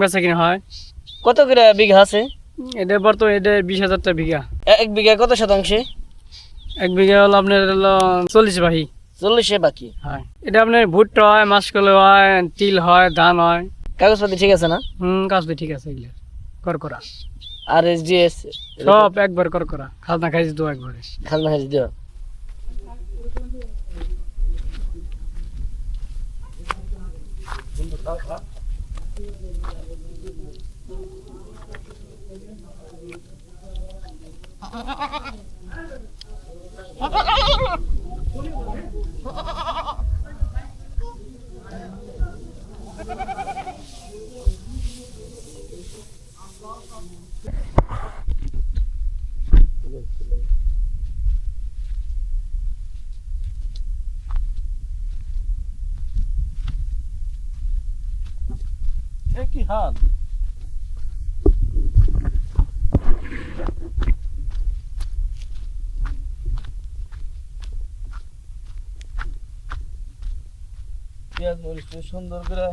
বেচা কিনা হয়। কত করে বিঘা আছে? এটা বর্তমানে এটা বিশ হাজারটা বিঘা। এক বিঘা কত শতাংশে? এক বিঘা হলো আপনার হলো চল্লিশ বাহি। চল্লিশে বাকি। হয়। এটা আপনার ভুট্টা হয় মাসকলে হয় তিল হয় ধান হয়। কাগজপাতি ঠিক আছে না? হুম কাজ তো ঠিক আছে এগুলো। করকরা আর এস জি এস? সব একবার করকরা খাজনা খাইছি তো একবারে। খাজনা Ha ha ha ha! দেওয়া কি হাল। পেঁয়াজ মরিচ সুন্দর করে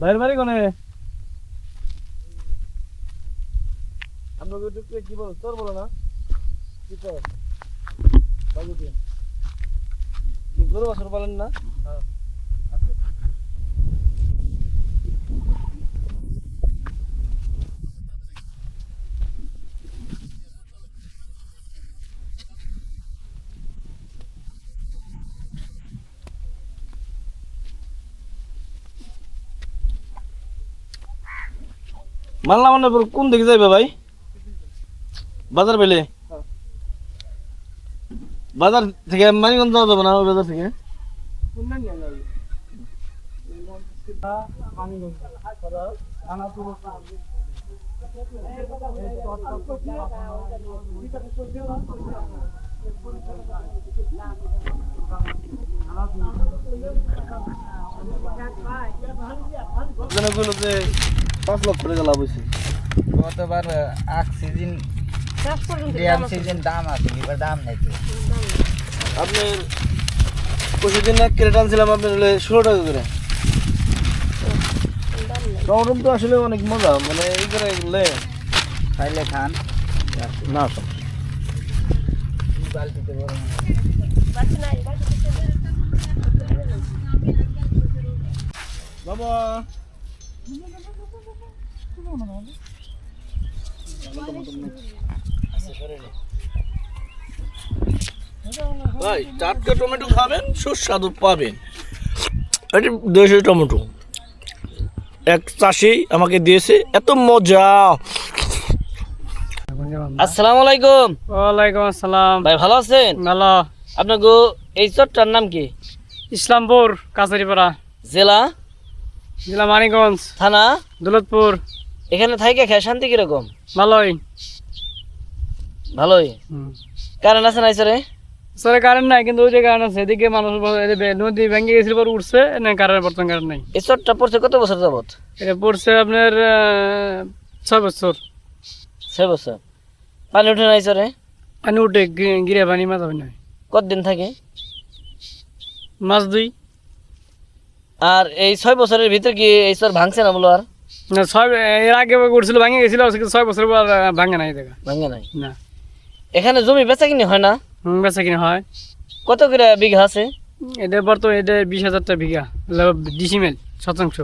বাইরে বাড়ি কোনে? আপনাকে একটু কি বলো? তোর বলো না। কি তোর? বাবুকে। কি গরু বাছর বলেন না? আচ্ছা। মানলাম মানে কোন দিকে যাইবে ভাই? বাজার পেলে বাজার থেকে মানিগঞ্জ যাওয়া যাবে না ওই বাজার থেকে? কইলো যে পাঁচ লক্ষ টাকা লাভ হয়েছে গতবার আখ সিজন ড্যাম সিজন দাম আছে এবার দাম নাই তো। আপনার পঁচিশ দিন এক ক্রেট আনছিলাম আপনার হলে ষোলো টাকা করে। টমেটো তো আসলে অনেক মজা মানে এই করে খাইলে খান। না বালতিতে বড় বাবা। ভাই টাটকা টমেটো খাবেন সুস্বাদু পাবেন। এটি দেশি টমেটো। এক চাষি আমাকে দিয়েছে এত মজা। আসসালামু আলাইকুম। ওয়ালাইকুম আসসালাম। ভাই ভালো আছেন? ভালো। আপনার গো এই চটটার নাম কি? ইসলামপুর কাছারিপাড়া। জেলা? জেলা মানিকগঞ্জ। থানা? দৌলতপুর। এখানে থাকে খেয়ে শান্তি কীরকম? ভালোই। ভালোই? কারেন্ট আছে নাই স্যারে সরে কারেন্ট নাই কিন্তু ওই যে কারণ আছে এদিকে মানুষ নদী ভেঙে গেছিল পর উঠছে না কারেন্ট বর্তমান কারেন্ট নাই। এই চটটা পড়ছে কত বছর যাবত এটা পড়ছে আপনার ছয় বছর। ছয় বছর। পানি উঠে নাই স্যারে পানি উঠে গিরে পানি মাথা পানি হয় কতদিন থাকে? মাছ দুই। আর এই ছয় বছরের ভিতর কি এই চর ভাঙছে না বলো আর? না ছয় এর আগে উঠছিল ভাঙে গেছিল ছয় বছর পর ভাঙে নাই দেখা ভাঙে নাই? না। এখানে জমি বেচা কিনে হয় না? বেচা কিনা হয়। কত করে বিঘা আছে? এটা বর্তমানে এটা বিশ হাজারটা বিঘা। ডিসিমেল শতাংশ।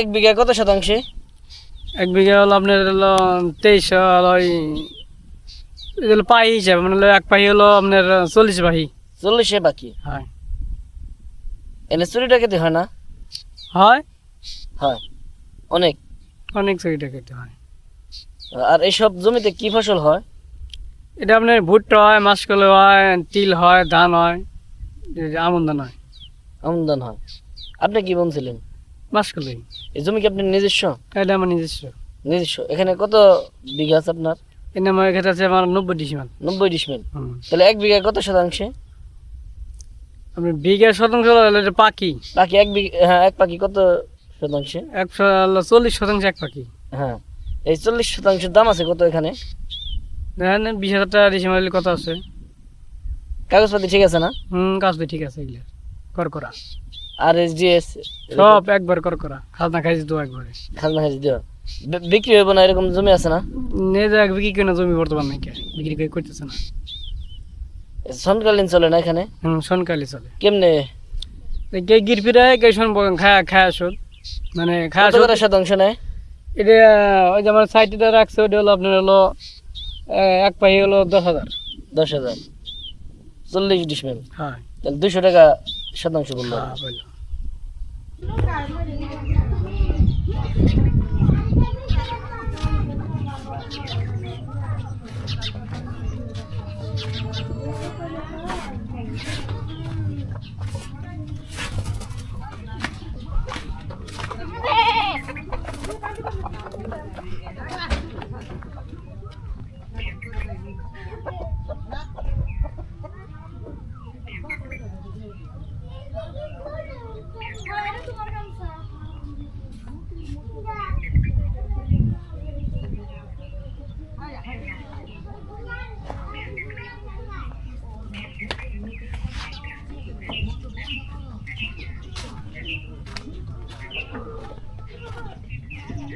এক বিঘা কত শতাংশে? এক বিঘা হলো আপনার হলো তেইশ হলো ওই পাহি হিসাবে মানে হলো এক পাহি হলো আপনার চল্লিশ পাহি। চল্লিশে বাকি। হয়। এনে চুরিটা খেতে হয় না? হয়। হয়। অনেক। অনেক চুরিটা খেতে হয়। আর এইসব জমিতে কি ফসল হয়? এটা আপনার ভুট্টা হয় মাসকলে হয় তিল হয় ধান হয় আমন ধান হয়। আমদান হয়। আপনি কি বলছিলেন মাসকলে এই জমি কি আপনার নিজস্ব? এটা আমার নিজস্ব। নিজস্ব। এখানে কত বিঘা আছে আপনার? এটা আমার এখানে আছে আমার নব্বই ডিসিমাল নব্বই ডিসমেল তাহলে এক বিঘা কত শতাংশে? আপনি বিঘা শতাংশ পাখি। পাখি এক বিঘা হ্যাঁ এক পাখি কত শতাংশে? একশো চল্লিশ শতাংশ এক পাখি। হ্যাঁ। এই চল্লিশ শতাংশের দাম আছে কত এখানে? দেখেন বিশ হাজার টাকা রিসি মারিলে কত আছে কাগজপাতি ঠিক আছে না? হুম কাজ তো ঠিক আছে এগুলো। কর করা আর এস জিএস সব একবার কর করা খাজনা খাইছি তো একবারে। খাজনা খাইছি দিও বিক্রি হইব না এরকম জমি আছে না? নিয়ে যা বিক্রি করে না জমি বর্তমান নাকি? বিক্রি করে করতেছে না। সনকালীন চলে না এখানে? হুম সনকালি চলে। কেমনে? কে গির ফিরে কে শোন খায়া খায়া আসুন মানে খায় আসুন শতাংশ নেয়? এটা ওই যে আমার সাইটটা রাখছে ওটা হলো আপনার হলো এক পাহি হলো দশ হাজার। দশ হাজার। চল্লিশ ডিসমেল হ্যাঁ। তাহলে দুশো টাকা শতাংশ বলল।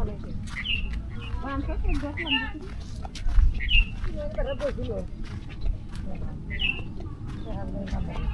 অনেকে। এবারে